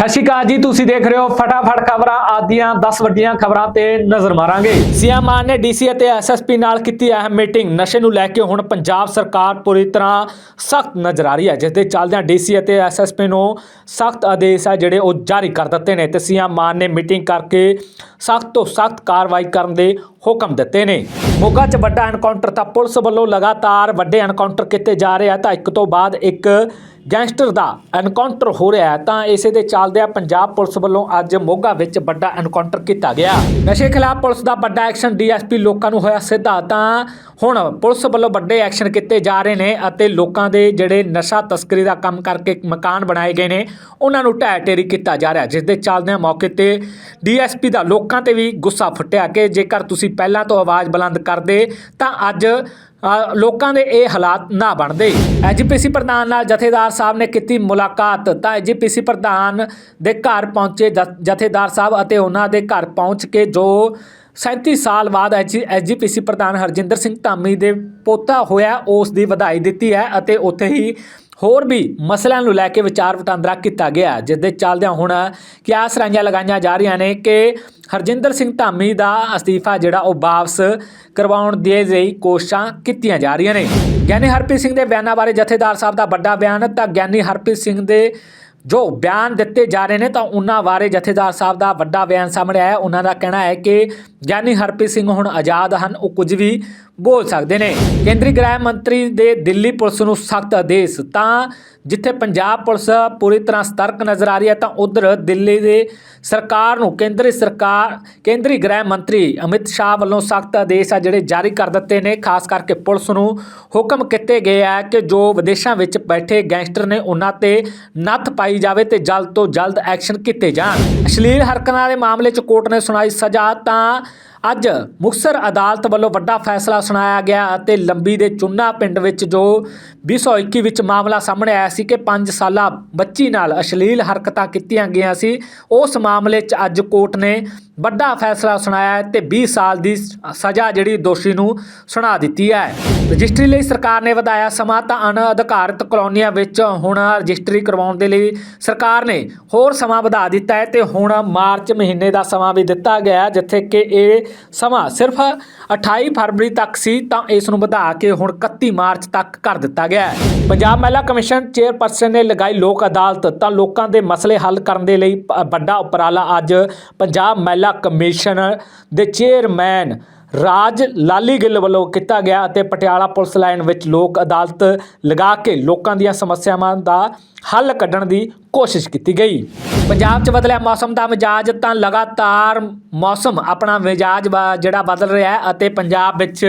ਸਤਿ ਸ਼੍ਰੀ ਅਕਾਲ ਜੀ, ਤੁਸੀਂ ਦੇਖ ਰਹੇ ਹੋ ਫਟਾਫਟ ਖਬਰਾਂ ਆਦੀਆਂ 10 ਵੱਡੀਆਂ ਖਬਰਾਂ ਤੇ ਨਜ਼ਰ ਮਾਰਾਂਗੇ। ਸੀਐਮ ਮਾਨ ਨੇ ਡੀਸੀ ਅਤੇ ਐਸਐਸਪੀ ਨਾਲ ਕੀਤੀ ਅਹਿਮ ਮੀਟਿੰਗ, ਨਸ਼ੇ ਨੂੰ ਲੈ ਕੇ ਹੁਣ ਪੰਜਾਬ ਸਰਕਾਰ ਪੂਰੀ ਤਰ੍ਹਾਂ ਸਖਤ ਨਜ਼ਰ ਆ ਰਹੀ ਹੈ ਜਿਸ ਦੇ ਚੱਲਦਿਆਂ ਡੀਸੀ ਅਤੇ ਐਸਐਸਪੀ ਨੂੰ ਸਖਤ ਆਦੇਸ਼ ਆ ਜਿਹੜੇ ਉਹ ਜਾਰੀ ਕਰ ਦਿੱਤੇ ਨੇ ਤੇ ਸੀਐਮ ਮਾਨ ਨੇ ਮੀਟਿੰਗ ਕਰਕੇ ਸਖਤ ਤੋਂ ਸਖਤ ਕਾਰਵਾਈ ਕਰਨ ਦੇ ਹੁਕਮ ਦਿੱਤੇ ਨੇ। ਮੋਗਾ 'ਚ ਵੱਡਾ ਐਨਕਾਊਂਟਰ ਤਾਂ ਪੁਲਿਸ ਵੱਲੋਂ ਲਗਾਤਾਰ ਵੱਡੇ ਐਨਕਾਊਂਟਰ ਕੀਤੇ ਜਾ ਰਹੇ ਆ, ਤਾਂ ਇੱਕ ਤੋਂ ਬਾਅਦ ਇੱਕ ਗੈਂਗਸਟਰ ਦਾ ਐਨਕਾਊਂਟਰ ਹੋ ਰਿਹਾ ਹੈ, ਤਾਂ ਇਸੇ ਦੇ ਚੱਲਦਿਆਂ ਪੰਜਾਬ ਪੁਲਿਸ ਵੱਲੋਂ ਅੱਜ ਮੋਗਾ ਵਿੱਚ ਵੱਡਾ ਐਨਕਾਊਂਟਰ ਕੀਤਾ ਗਿਆ। ਨਸ਼ੇ ਖਿਲਾਫ ਪੁਲਿਸ ਦਾ ਵੱਡਾ ਐਕਸ਼ਨ, ਡੀਐਸਪੀ ਲੋਕਾਂ ਨੂੰ ਹੋਇਆ ਸਿੱਧਾ, ਤਾਂ ਹੁਣ ਪੁਲਿਸ ਵੱਲੋਂ ਵੱਡੇ ਐਕਸ਼ਨ ਕੀਤੇ ਜਾ ਰਹੇ ਨੇ ਅਤੇ ਲੋਕਾਂ ਦੇ ਜਿਹੜੇ ਨਸ਼ਾ ਤਸਕਰੀ ਦਾ ਕੰਮ ਕਰਕੇ ਮਕਾਨ ਬਣਾਏ ਗਏ ਨੇ, ਉਹਨਾਂ ਨੂੰ ਢਹਿ ਢੇਰੀ ਕੀਤਾ ਜਾ ਰਿਹਾ ਜਿਸ ਦੇ ਚੱਲਦਿਆਂ ਮੌਕੇ ਤੇ ਡੀਐਸਪੀ ਦਾ ਲੋਕਾਂ ਤੇ ਵੀ ਗੁੱਸਾ ਫੁੱਟਿਆ ਕਿ ਜੇਕਰ ਤੁਸੀਂ ਪਹਿਲਾਂ ਤੋਂ ਆਵਾਜ਼ ਬੁਲੰਦ ਕਰਦੇ, ਤਾਂ ਅੱਜ ਲੋਕਾਂ ਦੇ ਇਹ ਹਾਲਾਤ ਨਾ ਬਣਦੇ। ਐਜੀਪੀਸੀ ਪ੍ਰਧਾਨ ਨਾਲ ਜਥੇਦਾਰ ਸਾਹਿਬ ਨੇ ਕੀਤੀ ਮੁਲਾਕਾਤ, ਤਾਂ ਐਜੀਪੀਸੀ ਪ੍ਰਧਾਨ ਦੇ ਘਰ ਪਹੁੰਚੇ ਜ- ਜਥੇਦਾਰ ਸਾਹਿਬ ਅਤੇ ਉਹਨਾਂ ਦੇ ਘਰ ਪਹੁੰਚ ਕੇ ਜੋ 37 ਸਾਲ ਬਾਅਦ ਐਜੀਪੀਸੀ ਪ੍ਰਧਾਨ ਹਰਜਿੰਦਰ ਸਿੰਘ ਧਾਮੀ ਦੇ ਪੋਤਾ ਹੋਇਆ, ਉਸ ਦੀ ਵਧਾਈ ਦਿੱਤੀ ਹੈ ਅਤੇ ਉੱਥੇ ਹੀ ਹੋਰ ਵੀ ਮਸਲਿਆਂ ਨੂੰ ਲੈ ਕੇ ਵਿਚਾਰ ਵਟਾਂਦਰਾ ਕੀਤਾ ਗਿਆ ਜਿਸ ਦੇ ਚੱਲਦਿਆਂ ਹੁਣ ਕਿਆਸ ਰਾਈਆਂ ਲਗਾਈਆਂ ਜਾ ਰਹੀਆਂ ਨੇ ਕਿ ਹਰਜਿੰਦਰ ਸਿੰਘ ਧਾਮੀ ਦਾ ਅਸਤੀਫਾ ਜਿਹੜਾ ਉਹ ਵਾਪਸ ਕਰਵਾਉਣ ਦੇ ਲਈ ਕੋਸ਼ਿਸ਼ਾਂ ਕੀਤੀਆਂ ਜਾ ਰਹੀਆਂ ਨੇ। ਗਿਆਨੀ ਹਰਪ੍ਰੀਤ ਸਿੰਘ ਦੇ ਬਿਆਨਾਂ ਬਾਰੇ ਜਥੇਦਾਰ ਸਾਹਿਬ ਦਾ ਵੱਡਾ ਬਿਆਨ, ਤਾਂ ਗਿਆਨੀ ਹਰਪ੍ਰੀਤ ਸਿੰਘ ਦੇ ਜੋ ਬਿਆਨ ਦਿੱਤੇ ਜਾ ਰਹੇ ਨੇ, ਤਾਂ ਉਹਨਾਂ ਬਾਰੇ ਜਥੇਦਾਰ ਸਾਹਿਬ ਦਾ ਵੱਡਾ ਬਿਆਨ ਸਾਹਮਣੇ ਆਇਆ। ਉਹਨਾਂ ਦਾ ਕਹਿਣਾ ਹੈ ਕਿ ਗਿਆਨੀ ਹਰਪ੍ਰੀਤ ਸਿੰਘ ਹੁਣ ਆਜ਼ਾਦ ਹਨ, ਉਹ ਕੁਝ ਵੀ ਬੋਲ ਸਕਦੇ ਨੇ। ਕੇਂਦਰੀ ਗ੍ਰਹਿ ਮੰਤਰੀ ਦੇ ਦਿੱਲੀ ਪੁਲਿਸ ਨੂੰ ਸਖਤ ਆਦੇਸ਼। ਤਾਂ ਜਿੱਥੇ ਪੰਜਾਬ ਪੁਲਿਸ ਪੂਰੀ ਤਰ੍ਹਾਂ ਸਤਰਕ ਨਜ਼ਰ ਆ ਰਹੀ ਹੈ, ਤਾਂ ਉਧਰ ਦਿੱਲੀ ਦੇ ਸਰਕਾਰ ਨੂੰ ਕੇਂਦਰੀ ਸਰਕਾਰ, ਕੇਂਦਰੀ ਗ੍ਰਹਿ ਮੰਤਰੀ ਅਮਿਤ ਸ਼ਾਹ ਵੱਲੋਂ ਸਖਤ ਆਦੇਸ਼ ਆ ਜਿਹੜੇ ਜਾਰੀ ਕਰ ਦਿੱਤੇ ਨੇ। ਖਾਸ ਕਰਕੇ ਪੁਲਿਸ ਨੂੰ ਹੁਕਮ ਕੀਤੇ ਗਏ ਆ ਕਿ ਜੋ ਵਿਦੇਸ਼ਾਂ ਵਿੱਚ ਬੈਠੇ ਗੈਂਗਸਟਰ ਨੇ ਉਹਨਾਂ ਤੇ ਨੱਥ ਪਾਈ ਜਾਵੇ ਤੇ ਜਲਦ ਤੋਂ ਜਲਦ ਐਕਸ਼ਨ ਕੀਤੇ ਜਾਣ। ਅਸ਼ਲੀਲ ਹਰਕਤਾਂ ਦੇ ਮਾਮਲੇ 'ਚ ਕੋਰਟ ਨੇ ਸੁਣਾਈ ਸਜ਼ਾ। ਤਾਂ ਅੱਜ ਮੁਕਤਸਰ ਅਦਾਲਤ ਵੱਲੋਂ ਵੱਡਾ ਫੈਸਲਾ ਸੁਣਾਇਆ ਗਿਆ ਅਤੇ ਲੰਬੀ ਦੇ ਚੁੰਨਾ ਪਿੰਡ ਵਿੱਚ ਜੋ 2021 ਵਿੱਚ ਮਾਮਲਾ ਸਾਹਮਣੇ ਆਇਆ ਸੀ ਕਿ 5 ਸਾਲਾ ਬੱਚੀ ਨਾਲ ਅਸ਼ਲੀਲ ਹਰਕਤਾਂ ਕੀਤੀਆਂ ਗਈਆਂ ਸੀ, ਉਸ ਮਾਮਲੇ 'ਚ ਅੱਜ ਕੋਰਟ ਨੇ ਵੱਡਾ ਫੈਸਲਾ ਸੁਣਾਇਆ ਹੈ ਤੇ 20 ਸਾਲ ਦੀ ਸਜ਼ਾ ਜਿਹੜੀ ਦੋਸ਼ੀ ਨੂੰ ਸੁਣਾ ਦਿੱਤੀ ਹੈ। ਰਜਿਸਟਰੀ ਲਈ ਸਰਕਾਰ ਨੇ ਵਧਾਇਆ ਸਮਾਂ ਤਾਂ ਅਣਅਧਿਕਾਰਤ ਕਲੋਨੀਆਂ ਵਿੱਚ ਹੁਣ ਰਜਿਸਟਰੀ ਕਰਵਾਉਣ ਦੇ ਲਈ ਸਰਕਾਰ ਨੇ ਹੋਰ ਸਮਾਂ ਵਧਾ ਦਿੱਤਾ ਹੈ ਤੇ ਹੁਣ ਮਾਰਚ ਮਹੀਨੇ ਦਾ ਸਮਾਂ ਵੀ ਦਿੱਤਾ ਗਿਆ ਜਿੱਥੇ ਕਿ ਇਹ ਸਮਾਂ ਸਿਰਫ 28 ਫਰਵਰੀ ਤੱਕ ਸੀ ਤਾਂ ਇਸ ਨੂੰ ਵਧਾ ਕੇ ਹੁਣ 31 ਮਾਰਚ ਤੱਕ ਕਰ ਦਿੱਤਾ ਗਿਆ ਹੈ। ਪੰਜਾਬ ਮਹਿਲਾ ਕਮਿਸ਼ਨ ਚੇਅਰਪਰਸਨ ਨੇ ਲਗਾਈ ਲੋਕ ਅਦਾਲਤ ਤਾਂ ਲੋਕਾਂ ਦੇ ਮਸਲੇ ਹੱਲ ਕਰਨ ਦੇ ਲਈ ਪ- ਵੱਡਾ ਉਪਰਾਲਾ ਅੱਜ ਪੰਜਾਬ ਮਹਿਲਾ ਕਮਿਸ਼ਨ ਦੇ ਚੇਅਰਮੈਨ ਰਾਜ ਲਾਲੀ ਗਿੱਲ ਵੱਲੋਂ ਕੀਤਾ ਗਿਆ ਅਤੇ ਪਟਿਆਲਾ ਪੁਲਿਸ ਲਾਈਨ ਵਿੱਚ ਲੋਕ ਅਦਾਲਤ ਲਗਾ ਕੇ ਲੋਕਾਂ ਦੀਆਂ ਸਮੱਸਿਆਵਾਂ ਦਾ ਹੱਲ ਕੱਢਣ ਦੀ ਕੋਸ਼ਿਸ਼ ਕੀਤੀ ਗਈ। ਪੰਜਾਬ 'ਚ ਬਦਲਿਆ ਮੌਸਮ ਦਾ ਮਿਜਾਜ, ਤਾਂ ਲਗਾਤਾਰ ਮੌਸਮ ਆਪਣਾ ਮਿਜਾਜ ਬ- ਜਿਹੜਾ ਬਦਲ ਰਿਹਾ ਹੈ ਅਤੇ ਪੰਜਾਬ ਵਿੱਚ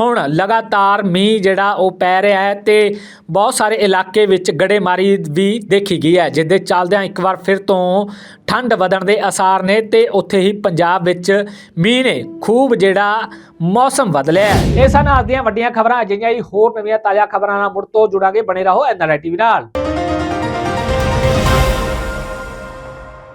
ਹੁਣ ਲਗਾਤਾਰ ਮੀਂਹ ਜਿਹੜਾ ਉਹ ਪੈ ਰਿਹਾ ਹੈ ਤੇ ਬਹੁਤ ਸਾਰੇ ਇਲਾਕੇ ਵਿੱਚ ਗੜੇਮਾਰੀ ਵੀ ਦੇਖੀ ਗਈ ਹੈ, ਜਿਸ ਦੇ ਚੱਲਦਿਆਂ ਇੱਕ ਵਾਰ ਫਿਰ ਤੋਂ ਠੰਡ ਵਧਣ ਦੇ ਅਸਾਰ ਨੇ ਤੇ ਉੱਥੇ ਹੀ ਪੰਜਾਬ ਵਿੱਚ ਮੀਂਹ ਨੇ ਖੂਬ ਜਿਹੜਾ ਮੌਸਮ ਬਦਲਿਆ ਇਹ ਸਨ ਅੱਜ ਦੀਆਂ ਵੱਡੀਆਂ ਖਬਰਾਂ, ਅਜਿਹੀਆਂ ਹੀ ਹੋਰ ਨਵੀਆਂ ਤਾਜ਼ਾ ਖਬਰਾਂ ਨਾਲ ਮੁੜ ਤੋਂ ਜੁੜਾਂਗੇ। ਬਣੇ ਰਹੋ ਐਨਆਰਆਈ ਟੀਵੀ ਨਾਲ।